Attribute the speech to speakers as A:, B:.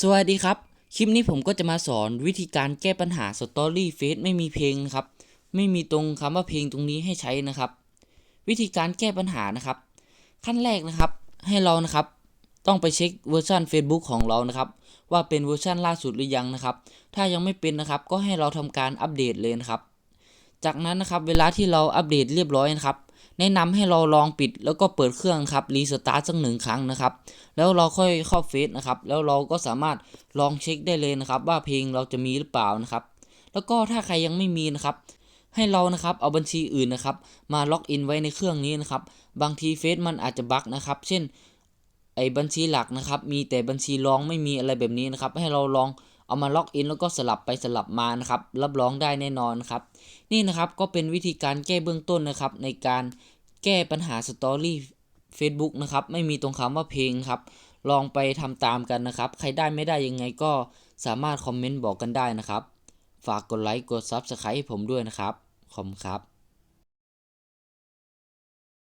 A: สวัสดีครับ คลิปนี้ผมก็จะมาสอนวิธีการแก้ปัญหาสตอรี่เฟซไม่มีเพลงนะครับ ไม่มีตรงคำว่าเพลงตรงนี้ให้ใช้นะครับ วิธีการแก้ปัญหานะครับ ขั้นแรกนะครับ ให้เรานะครับ ต้องไปเช็คเวอร์ชัน Facebook ของเรานะครับ ว่าเป็นเวอร์ชันล่าสุดหรือยังนะครับ ถ้ายังไม่เป็นนะครับ ก็ให้เราทำการอัปเดตเลยนะครับ จากนั้นนะครับ เวลาที่เราอัปเดตเรียบร้อยนะครับ แนะนำให้เราลองปิดแล้วก็เปิดเครื่องครับรีสตาร์ทสักหนึ่งครั้งนะครับ แล้วเราค่อยเข้าเฟซนะครับ แล้วเราก็สามารถลองเช็คได้เลยนะครับ ว่าเพลงเราจะมีหรือเปล่านะครับ แล้วก็ถ้าใครยังไม่มีนะครับ ให้เรานะครับเอาบัญชีอื่นนะครับ มาล็อกอินไว้ในเครื่องนี้นะครับ บางทีเฟซมันอาจจะบั๊กนะครับ เช่นไอ้บัญชีหลักนะครับ มีแต่บัญชีรองไม่มีอะไรแบบนี้นะครับ ให้เราลอง เอามาล็อกอินแล้วก็สลับไปสลับมานะครับ รับรองได้แน่นอนครับ นี่นะครับก็เป็นวิธีการแก้เบื้องต้นนะครับ ในการแก้ปัญหาสตอรี่ Facebook นะครับไม่มีตรงคำว่าเพลงครับ ลองไปทำตามกันนะครับ ใครได้ไม่ได้ยังไงก็สามารถคอมเมนต์บอกกันได้นะครับ ฝากกดไลค์กด Subscribe ให้ผมด้วยนะครับ ขอบคุณครับ